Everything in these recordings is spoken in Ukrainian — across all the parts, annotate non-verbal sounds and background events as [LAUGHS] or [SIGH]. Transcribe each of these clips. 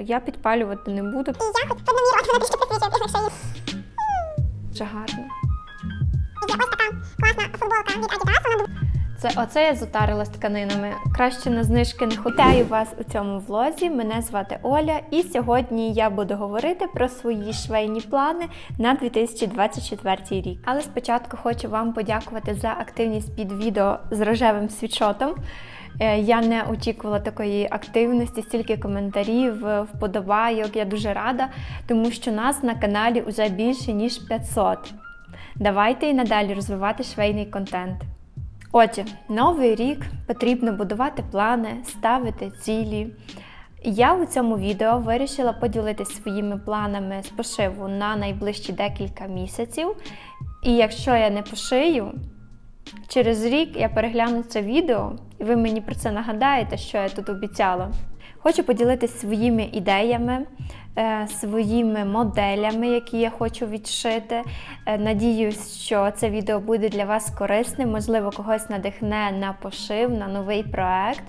Я підпалювати не буду. І я хоч по мені от вона трішки присвічує тих шиї. Дуже гарно. Є ось така класна футболка від Adidas, Це оце я затарилась тканинами. Краще на знижки не Вітаю вас у цьому влозі. Мене звати Оля, і сьогодні я буду говорити про свої швейні плани на 2024 рік. Але спочатку хочу вам подякувати за активність під відео з рожевим світшотом. Е, Я не очікувала такої активності, стільки коментарів, е, вподобайок. Я дуже рада, тому що нас на каналі вже більше ніж 500. Давайте і надалі розвивати швейний контент. Отже, новий рік потрібно будувати плани, ставити цілі. Я у цьому відео вирішила поділитися своїми планами з пошиву на найближчі декілька місяців. І якщо я не пошию, через рік я перегляну це відео, і ви мені про це нагадаєте, що я тут обіцяла. Хочу поділитися своїми ідеями, е, своїми моделями, які я хочу відшити. Е, Надіюсь, що це відео буде для вас корисним, можливо, когось надихне на пошив, на новий проект.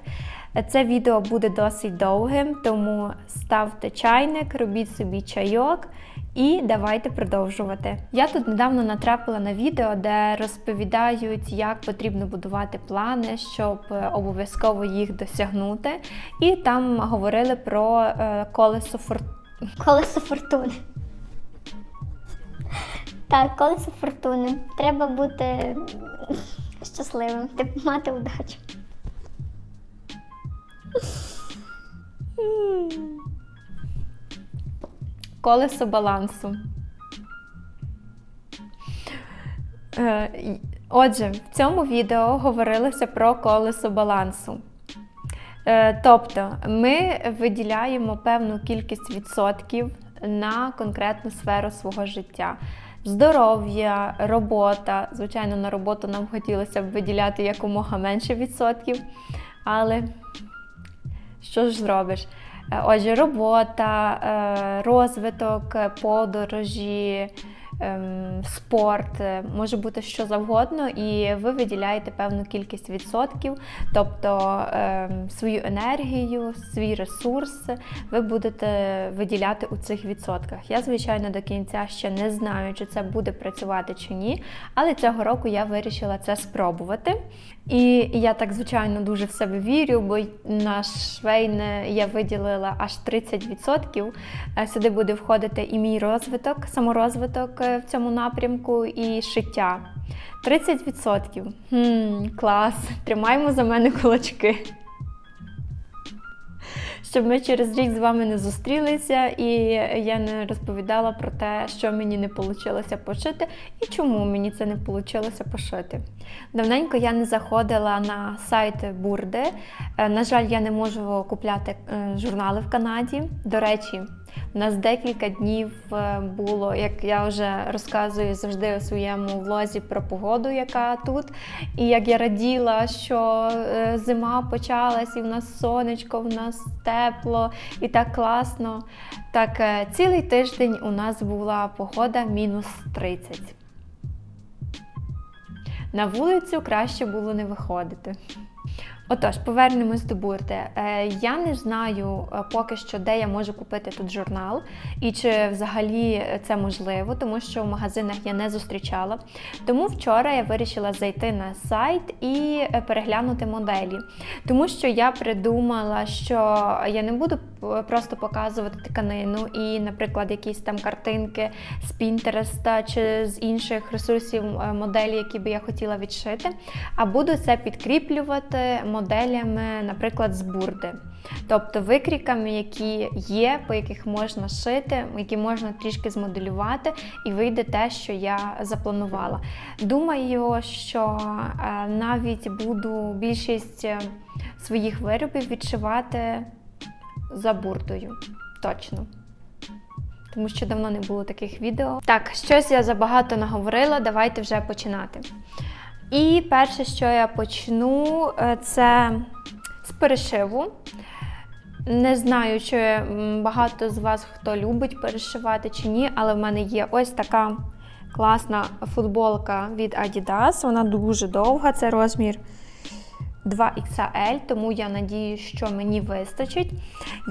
Е, Це відео буде досить довгим, тому ставте чайник, робіть собі чайок. І давайте продовжувати. Я тут недавно натрапила на відео, де розповідають, як потрібно будувати плани, щоб е, обов'язково їх досягнути. І там говорили про е, колесо фортуни. колесо фортуни. Так, колесо фортуни. Треба бути щасливим, типу мати удачу. Колесо балансу. Е, Отже, в цьому відео говорилося про колесо балансу. Е, Тобто ми виділяємо певну кількість відсотків на конкретну сферу свого життя. Здоров'я, робота. Звичайно, на роботу нам хотілося б виділяти якомога менше відсотків, але що ж зробиш? Е, Отже, робота, е, розвиток, е, подорожі, спорт, е, може бути що завгодно, і ви виділяєте певну кількість відсотків, тобто ем, свою енергію, свій ресурс ви будете виділяти у цих відсотках. Я, звичайно, до кінця ще не знаю, чи це буде працювати чи ні, але цього року я вирішила це спробувати. І я так, звичайно, дуже в себе вірю, бо на швейне я виділила аж 30%. Е, Сюди буде входити і мій розвиток, саморозвиток в цьому напрямку, і шиття. 30%. Хм, клас. Тримаємо за мене кулачки. Щоб ми через рік з вами не зустрілися, і я не розповідала про те, що мені не вийшло пошити і чому мені це не вийшло пошити. Давненько я не заходила на сайт Бурди. Е, На жаль, я не можу купляти е, журнали в Канаді. До речі, у нас декілька днів е, було, як я вже розказую завжди у своєму влозі про погоду, яка тут. І як я раділа, що е, зима почалась, і в нас сонечко, в нас тепло і так класно. Так, е, цілий тиждень у нас була погода мінус 30. На вулицю краще було не виходити. Отож, повернемось до бурти. Е, я не знаю е, поки що, де я можу купити тут журнал, і чи взагалі це можливо, тому що в магазинах я не зустрічала. Тому вчора я вирішила зайти на сайт і е, переглянути моделі. Тому що я придумала, що я не буду просто показувати тканину і, наприклад, якісь там картинки з Пінтереста чи з інших ресурсів моделі, які би я хотіла відшити, а буду це підкріплювати моделями, наприклад, з бурди. Тобто викріками, які є, по яких можна шити, які можна трішки змоделювати, і вийде те, що я запланувала. Думаю, що е, навіть буду більшість е, своїх виробів відшивати за бурдою. Точно. Тому що давно не було таких відео. Так, щось я забагато наговорила, давайте вже починати. І перше, що я почну, е, це з перешиву. Не знаю, чи багато з вас хто любить перешивати чи ні, але в мене є ось така класна футболка від Adidas. Вона дуже довга, це розмір 2XL, тому я надію, що мені вистачить.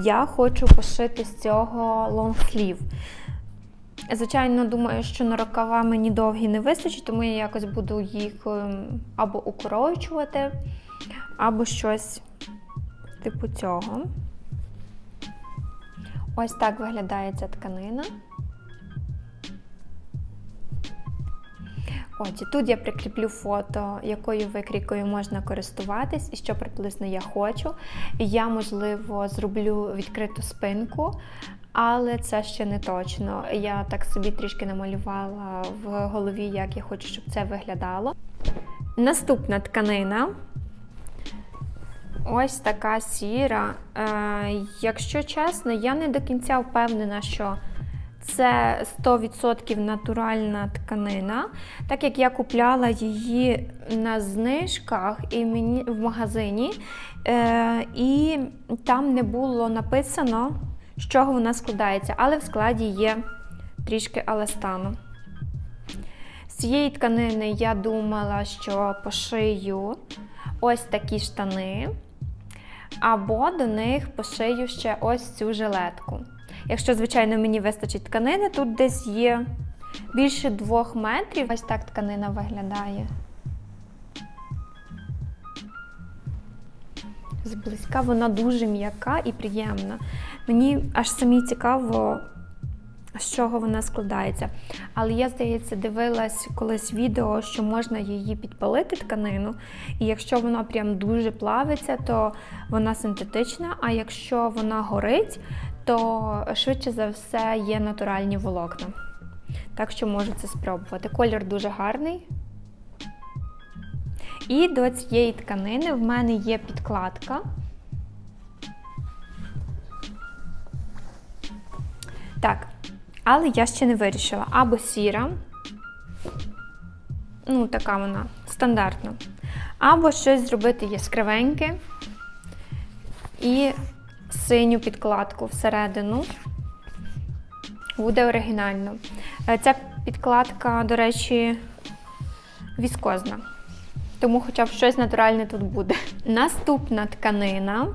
Я хочу пошити з цього лонгслів. Звичайно, думаю, що на рукава мені довгі не вистачить, тому я якось буду їх ем, або укорочувати, або щось типу цього. Ось так виглядає ця тканина. І тут я прикріплю фото, якою викрійкою можна користуватись і що приблизно я хочу. Я, можливо, зроблю відкриту спинку, але це ще не точно. Я так собі трішки намалювала в голові, як я хочу, щоб це виглядало. Наступна тканина. Ось така сіра. Е, якщо чесно, я не до кінця впевнена, що це 100% натуральна тканина, так як я купляла її на знижках і мені в магазині, е, і там не було написано, з чого вона складається, але в складі є трішки алестану. З цієї тканини я думала, що пошию ось такі штани, або до них пошию ще ось цю жилетку. Якщо, звичайно, мені вистачить тканини, тут десь є більше двох метрів. Ось так тканина виглядає. Зблизька вона дуже м'яка і приємна. Мені аж самі цікаво, з чого вона складається. Але я, здається, дивилась колись відео, що можна її підпалити тканину, і якщо вона прям дуже плавиться, то вона синтетична, а якщо вона горить, то швидше за все є натуральні волокна. Так що можу це спробувати. Колір дуже гарний. І до цієї тканини в мене є підкладка. Але я ще не вирішила. Або сіра, ну, така вона стандартна. Або щось зробити яскравеньке і синю підкладку всередину. Буде оригінально. Е, Ця підкладка, до речі, віскозна. Тому хоча б щось натуральне тут буде. Наступна тканина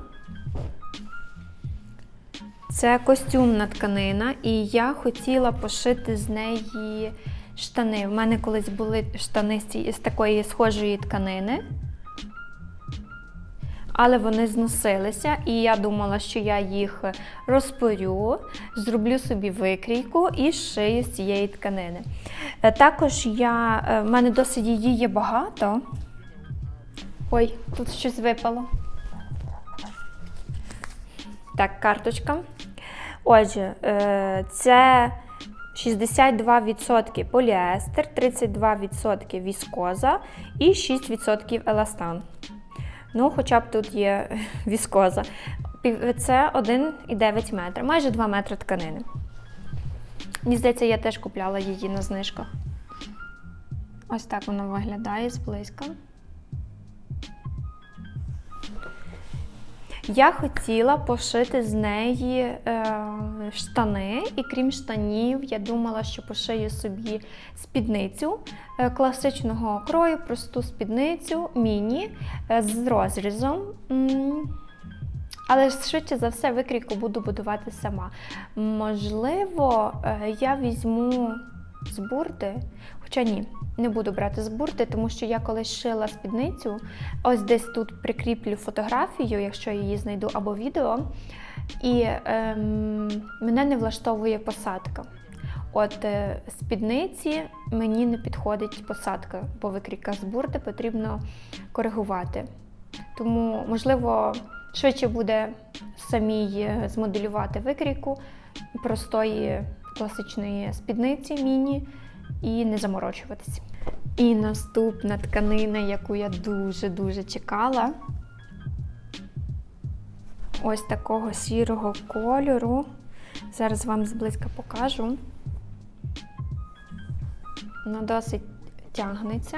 це костюмна тканина, і я хотіла пошити з неї штани. У мене колись були штани з, такої схожої тканини, але вони зносилися, і я думала, що я їх розпорю, зроблю собі викрійку і шию з цієї тканини. Е, Також я, е, в мене досить її є багато. Ой, тут щось випало. Так, карточка. Отже, е, це 62% поліестер, 32% віскоза і 6% еластан. Ну, хоча б тут є [LAUGHS] віскоза. Це 1,9 метра, майже 2 метри тканини. Мені здається, я теж купляла її на знижках. Ось так воно виглядає зблизька. Я хотіла пошити з неї е, штани, і крім штанів, я думала, що пошию собі спідницю е, класичного крою, просту спідницю, міні е, з розрізом. Але швидше за все викрійку буду будувати сама. Можливо, е, я візьму з бурти, хоча ні, не буду брати з бурти, тому що я колись шила спідницю. Ось десь тут прикріплю фотографію, якщо її знайду, або відео. І ем, мене не влаштовує посадка. От е, спідниці мені не підходить посадка, бо викрійка з бурти потрібно коригувати. Тому, можливо, швидше буде самій е, змоделювати викрійку простої класичної спідниці міні і не заморочуватись. І наступна тканина, яку я дуже-дуже чекала. Ось такого сірого кольору. Зараз вам зблизька покажу. Вона досить тягнеться.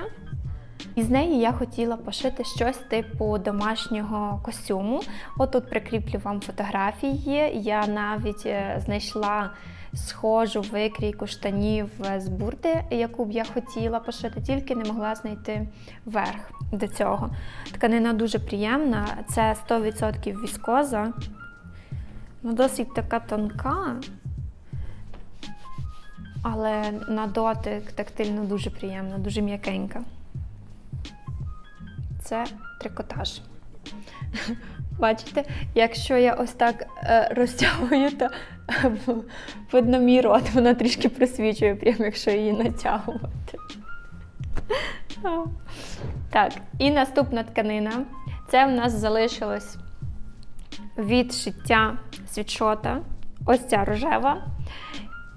Із неї я хотіла пошити щось типу домашнього костюму. Отут прикріплю вам фотографії. Я навіть е, знайшла схожу викрійку штанів з бурти, яку б я хотіла пошити, тільки не могла знайти верх. до цього. Тканина дуже приємна, це 100% віскоза. Ну, досить така тонка, але на дотик тактильно дуже приємна, дуже м'якенька. Це трикотаж. [LAUGHS] Бачите, якщо я ось так е, розтягую, то е, видно мій рот, вона трішки просвічує, прямо якщо її натягувати. [LAUGHS] Так, і наступна тканина. Це в нас залишилось від шиття світшота. Ось ця рожева.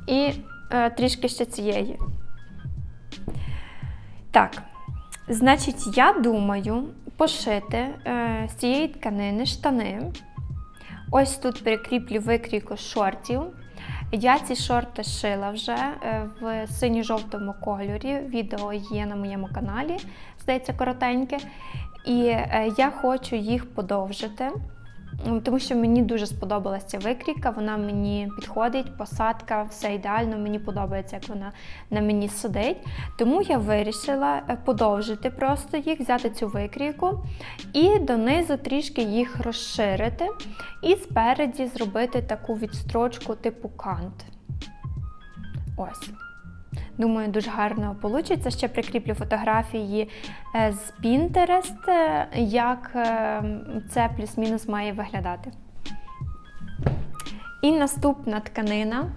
І е, трішки ще цієї. Так, значить, я думаю пошити е, з цієї тканини штани. Ось тут прикріплю викрійку шортів. Я ці шорти шила вже е, в синьо-жовтому кольорі. Відео є на моєму каналі, здається, коротеньке. І е, я хочу їх подовжити, тому що мені дуже сподобалася ця викрійка, вона мені підходить, посадка, все ідеально, мені подобається, як вона на мені сидить. Тому я вирішила е, подовжити просто їх, взяти цю викрійку і донизу трішки їх розширити. І спереді зробити таку відстрочку типу кант. Ось. Думаю, дуже гарно вийде. Ще прикріплю фотографії е, з Pinterest, е, як е, це плюс-мінус має виглядати. І наступна тканина.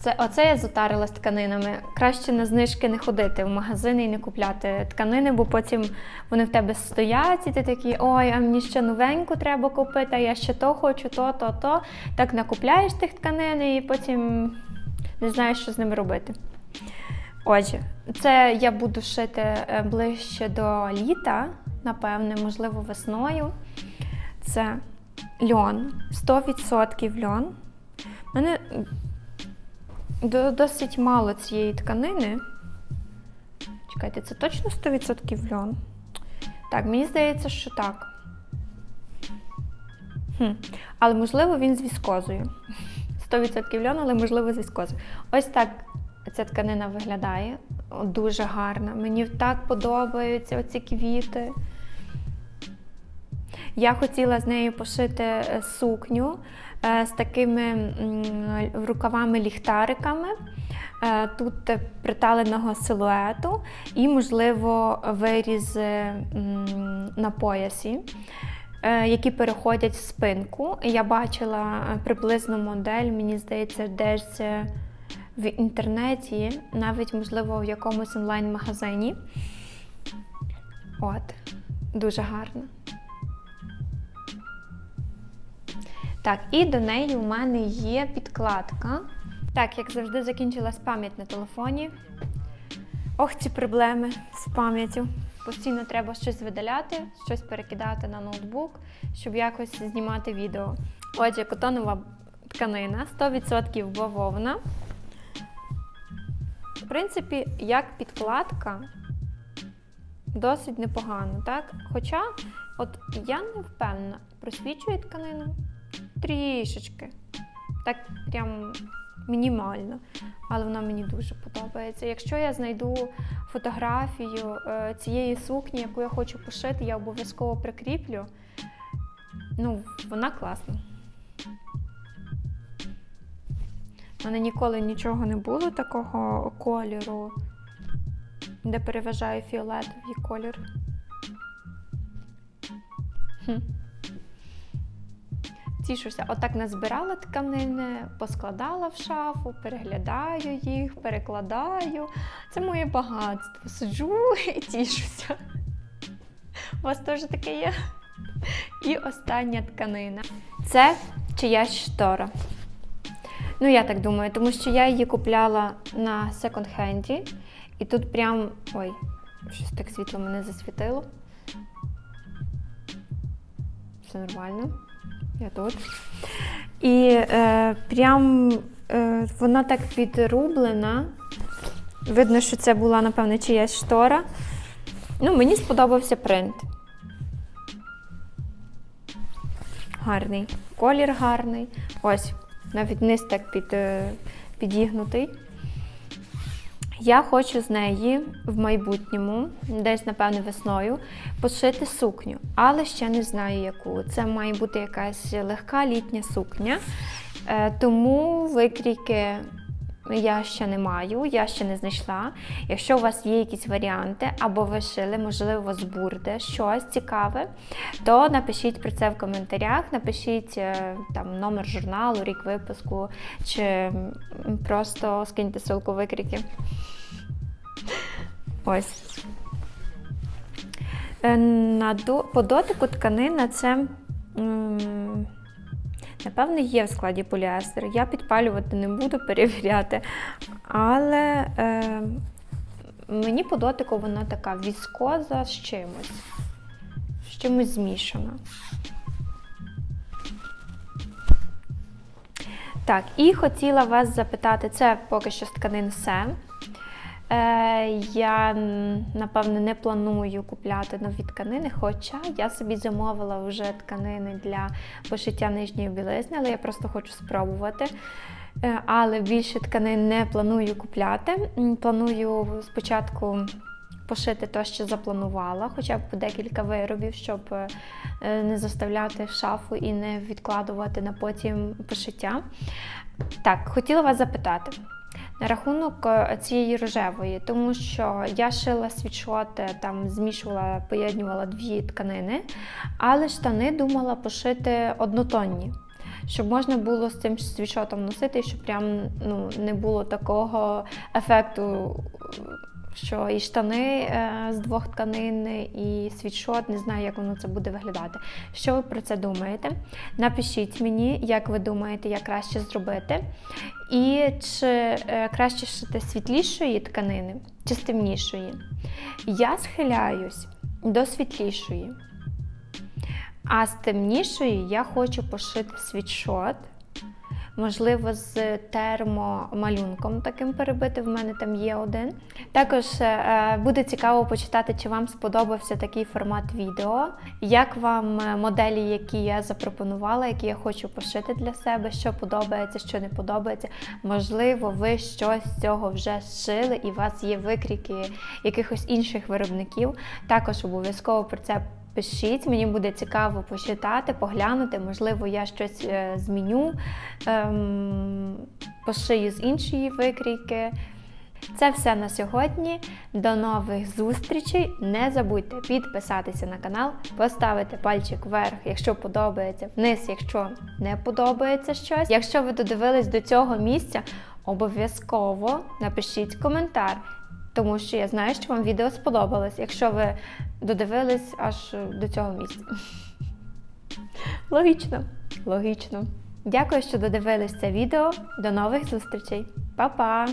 Це, оце я затарилась тканинами. Краще на знижки не ходити в магазини і не купляти тканини, бо потім вони в тебе стоять, і ти такий, ой, а мені ще новеньку треба купити, а я ще то хочу, то, то, то. Так накупляєш тих тканин і потім не знаєш, що з ними робити. Отже, це я буду шити е, ближче до літа, напевне, можливо, весною. Це льон, 100% льон. У мене досить мало цієї тканини. Чекайте, це точно 100% льон? Так, мені здається, що так. Хм. Але можливо він з віскозою. [LAUGHS] 100% льон, але можливо з віскозою. Ось так ця тканина виглядає. Дуже гарна. Мені так подобаються оці квіти. Я хотіла з нею пошити е, сукню е, з такими рукавами-ліхтариками. Е, Тут приталеного силуету і, можливо, вирізи м, на поясі, які переходять в спинку. Я бачила приблизну модель, мені здається, десь в інтернеті, навіть, можливо, в якомусь онлайн-магазині. От, дуже гарно. Так, і до неї у мене є підкладка. Так, як завжди, закінчилась пам'ять на телефоні. Ох, ці проблеми з пам'яттю. Постійно треба щось видаляти, щось перекидати на ноутбук, щоб якось знімати відео. Отже, котонова тканина, 100% бавовна. В принципі, як підкладка, досить непогано, так? Хоча, от я не впевнена, просвічує тканину трішечки. Так прям мінімально. Але вона мені дуже подобається. Якщо я знайду фотографію е, цієї сукні, яку я хочу пошити, я обов'язково прикріплю. Ну, вона класна. У мене ніколи нічого не було такого кольору, де переважає фіолетовий колір. Тішуся, отак назбирала тканини, поскладала в шафу, переглядаю їх, перекладаю. Це моє багатство. Сиджу і тішуся. У вас теж таке є? І остання тканина. Це чиясь штора. Ну, я так думаю, тому що я її купляла на секонд-хенді. І тут прям. Ой, щось так світло мене засвітило. Все нормально. Я тут. І е, прям е, вона так підрублена. Видно, що це була, напевне, чиясь штора. Ну, мені сподобався принт. Гарний. Колір гарний. Ось, навіть низ так під, е, підігнутий. Я хочу з неї в майбутньому, десь, напевне, весною, пошити сукню, але ще не знаю яку. Це має бути якась легка літня сукня. Е, Тому викрійки я ще не маю, я ще не знайшла. Якщо у вас є якісь варіанти, або ви шили, можливо, з бурди щось цікаве, то напишіть про це в коментарях, напишіть е, там номер журналу, рік випуску, чи просто скиньте ссылку викрійки. Ось. Е. По дотику тканина це. М, Напевне, є в складі поліестер. Я підпалювати не буду, [LAUGHS] перевіряти. Але е, мені по дотику вона така віскоза з чимось. З чимось змішана. Так, і хотіла вас запитати, це поки що з тканин все. Е, я, напевне, не планую купляти нові тканини, хоча я собі замовила вже тканини для пошиття нижньої білизни, але я просто хочу спробувати. Е, Але більше тканин не планую купляти. Планую спочатку пошити те, що запланувала, хоча б декілька виробів, щоб е, не заставляти шафу і не відкладувати на потім пошиття. Так, хотіла вас запитати. На рахунок е, цієї рожевої, тому що я шила світшот, е, там змішувала, поєднувала дві тканини, але штани думала пошити однотонні, щоб можна було з цим свічотом носити, щоб прям ну, не було такого ефекту, що і штани е, з двох тканин, і світшот, не знаю, як воно це буде виглядати. Що ви про це думаєте? Напишіть мені, як ви думаєте, як краще зробити. І чи е, краще шити світлішої тканини чи з темнішої? Я схиляюсь до світлішої. А з темнішої я хочу пошити світшот. Можливо, з термомалюнком таким перебити. В мене там є один. Також е, буде цікаво почитати, чи вам сподобався такий формат відео, як вам е, моделі, які я запропонувала, які я хочу пошити для себе, що подобається, що не подобається. Можливо, ви щось з цього вже шили, і у вас є викріки якихось інших виробників. Також обов'язково про це Пишіть, мені буде цікаво почитати, поглянути. Можливо, я щось е, зміню, ем, пошию з іншої викрійки. Це все на сьогодні. До нових зустрічей. Не забудьте підписатися на канал, поставити пальчик вверх, якщо подобається, вниз, якщо не подобається щось. Якщо ви додивились до цього місця, обов'язково напишіть коментар. Тому що я знаю, що вам відео сподобалось, якщо ви додивились аж до цього місця. [LAUGHS] Логічно, логічно. Дякую, що додивились це відео. До нових зустрічей. Па-па!